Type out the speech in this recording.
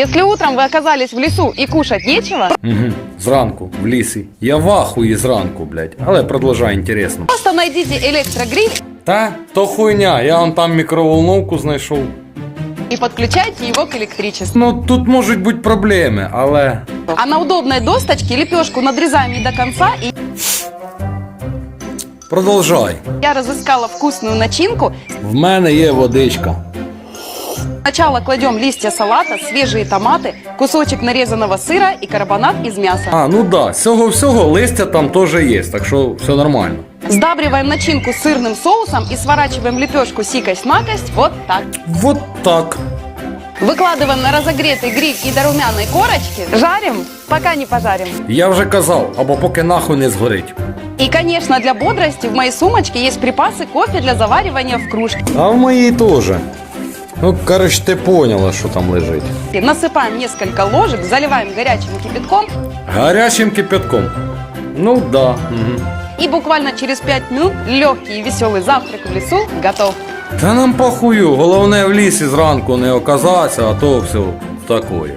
Если утром вы оказались в лесу и кушать нечего, Угу. Зранку, в лісі. Я в ахуї зранку, блядь. Але продовжай інтересно. просто найдите электрогриль Та, то хуйня, я вон там мікроволновку знайшов. и подключайте его к электричеству. Ну, тут можуть бути проблеми, але. А на удобной досточке лепешку надрезаем не до конца и Продовжай. я разыскала вкусную начинку. В мене є водичка. Сначала кладем листья салата, свежие томаты, кусочек нарезанного сыра и карбонат из мяса. А, ну да, з цього всього листя там теж є, так що все нормально. Сдабриваем начинку сырным соусом и сворачиваем лепешку сикость-макость вот так. Вот так. Выкладываем на разогретый гриль и до румяной корочки. Жарим, пока не пожарим. Я вже казав, або поки нахуй не згорить. И, конечно, для бодрости в моей сумочке есть припасы кофе для заваривания в кружке. А в моїй теж. Ну, короче, ты поняла, что там лежить. Насыпаем несколько ложек, заливаем горячим кипятком Горячим кипятком. Ну да. Угу. и буквально через 5 минут легкий и веселый завтрак в лесу готов. Та нам похую, головне в лісі зранку не оказатися, а то все такое.